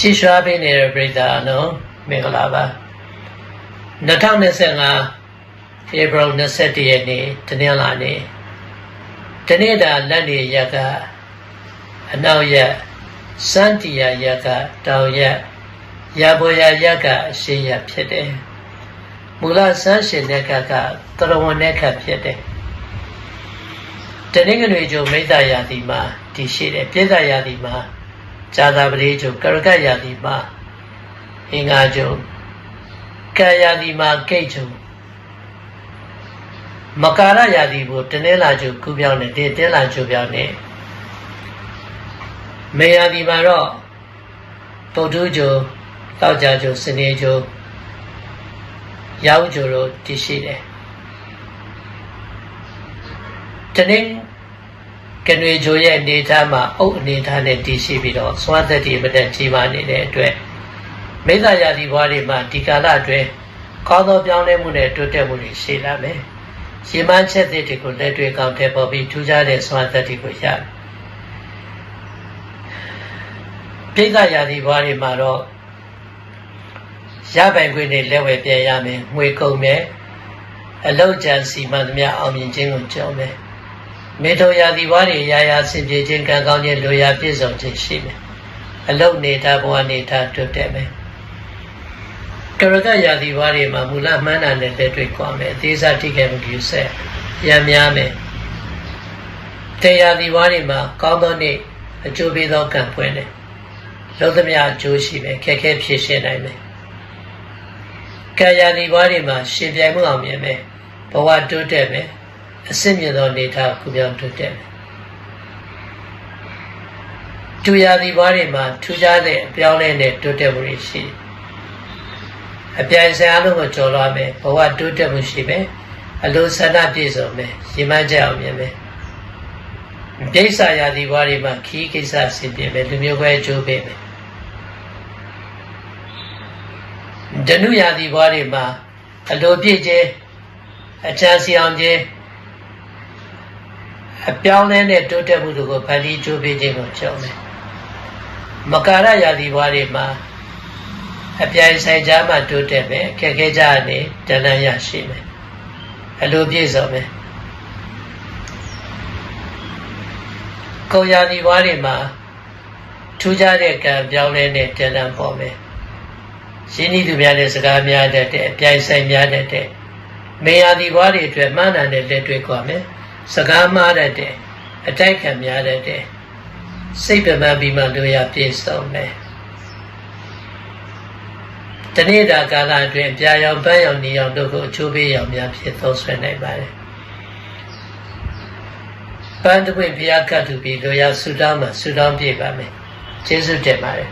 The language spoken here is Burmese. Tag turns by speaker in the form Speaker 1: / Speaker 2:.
Speaker 1: ကြည်ရွှာပေးနေတဲ့ပြည်သားအလုံးမင်္ဂလာပါ2025 April 21ရက်နေ့တနင်္လာနေ့တနေ့တာလက်နေရက်ကအနောက်ရက်စန်းတီယာရက်ကတောင်ရက်ရပေါ်ရရက်ကအရှေ့ရက်ဖြစ်တယ်မူလစန်းရှင်တဲ့ကကတရဝဏတဲ့ခတ်ဖြစ်တယ်တနင်္ဂနွေကျုံမိတ္တရာသီမှာတည်ရှိတယ်ပြည့်စုံရာသီမှာ ဇာတာပတိကျုံကရကရာသီမှာအင်္ဂါကျုံကာယာသီမှာကိတ်ကျုံမကာရရာသီကိုတနင်္လာကျုံကူပြောင်းနေတယ်တင်းလာကျုံပြောင်းနေမေယာဒီမှာတော့ပုတ်တူးကျိုတောက်ကြကျိုစနေကျိုရောက်ကျိုတို့တည်ရှိတယ်တနင်္ကနွေကျိုရဲ့အနေထားမှာအုပ်အနေထားနဲ့တည်ရှိပြီးတော့သွားသက်တည်မတဲ့ကြီးပါနေတဲ့အတွက်မိစ္ဆာယာဒီဘွားတွေမှာဒီကာလအတွင်းကောင်းသောပြောင်းလဲမှုနဲ့တိုးတက်မှုတွေရှိလာမယ်။ရှင်မချက်တွေကိုလက်တွေ့ကောင်းတဲ့ပေါ်ပြီးထူးခြားတဲ့သွားသက်တွေကိုရတယ်။ပြိဿရာသီဘွားတွေမှာတော့ရပိုင်ခွင့်တွေလက်ဝဲပြန်ရမယ်ငွေကုန်မယ်အလောက်ကြံစီမှန်သမျှအောင်မြင်ခြင်းကိုကြောင်းမယ် မေတ္တရာသီဘွားတွေရာရာဆင်ပြေခြင်းကံကောင်းခြင်းလိုရာပြည့်စုံခြင်းရှိမယ်အလောက်နေတာဘဝနေတာတွတ်တက်မယ်ကရကရာသီဘွားတွေမှာမူလမှန်းတာနဲ့လက်တွေ့ကွာမယ်အသေးစားတိခဲ့မှုပြုဆက်ရံများမယ်တရားသီဘွားတွေမှာကောင်းသောနေ့အကျိုးပေးသောကံဖွင့်တယ်လုံးသမျှအကျိုးရှိမယ်ခက်ခဲဖြည့်ရှင်းနိုင်မယ်ကံရာဒီဘွားတွေမှာရှင်ပြိုင်မှုအောင်မြင်မယ်ဘဝတိုးတက်မယ် အစစ်မြင့်သောအနေထားကိုပြောင်းတိုးတက်မယ်တူရာဒီဘွားတွေမှာထူးခြားတဲ့အပြောင်းလဲနဲ့တိုးတက်မှုတွေရှိတယ်အပြိုင်ဆိုင်အလုံးကိုကျော်လွှားမယ်ဘဝတိုးတက်မှုရှိမယ်အလိုဆန္ဒပြည့်စုံမယ်ရည်မှန်းချက်အောင်မြင်မယ်ဒိဋ္ဌာယာဒီဘွားတွေမှာခီးကိစ္စဆင်ပြေမယ်လူမျိုးခွဲအကျိုးပေးမယ်ဒနုယာဒီဘွားတွေမှာအလိုပြည့်ခြင်းအချမ်းစီအောင်ခြင်း အပြောင်းလဲနဲ့တိုးတက်မှုတို့ကိုဖန်တီးကြိုးပေးခြင်းကိုကြောင်းတယ်မကာရယာဒီဘွားတွေမှာအပြိုင်ဆိုင်ကြားမှာတိုးတက်မယ်ခက်ခဲကြနေတဏှာရရှိမယ်အလိုပြည့်စုံမယ်ကိုရာဒီဘွားတွေမှာထူးခြားတဲ့ကံပြောင်းလဲတဲ့တဏှာပေါ်မယ်ရှင်းဤသူများနဲ့စကားများတတ်တဲ့အပြိုင်ဆိုင်များတတ်တဲ့မေယာဒီဘွားတွေအတွက်မှန်းတာနဲ့လက်တွေ့ကြွားမယ် စကားမှားတတ်တဲ့အတိုက်ခံများတတ်တဲ့စိတ်ပမပြီးမှလိုရပြည့်စုံမယ်တနေ့တာကာလအတွင်းပြာရောင်ပန်းရောင်နေရောင်တို့ကိုအချိုးပေးရောင်များဖြစ်သုံးဆွဲနိုင်ပါတယ်ပန်းတပွင့်ဘုရားကတ်တူပြီးလိုရဆူတောင်းမှဆူတောင်းပြပါမယ်ကျေးဇူးတင်ပါတယ်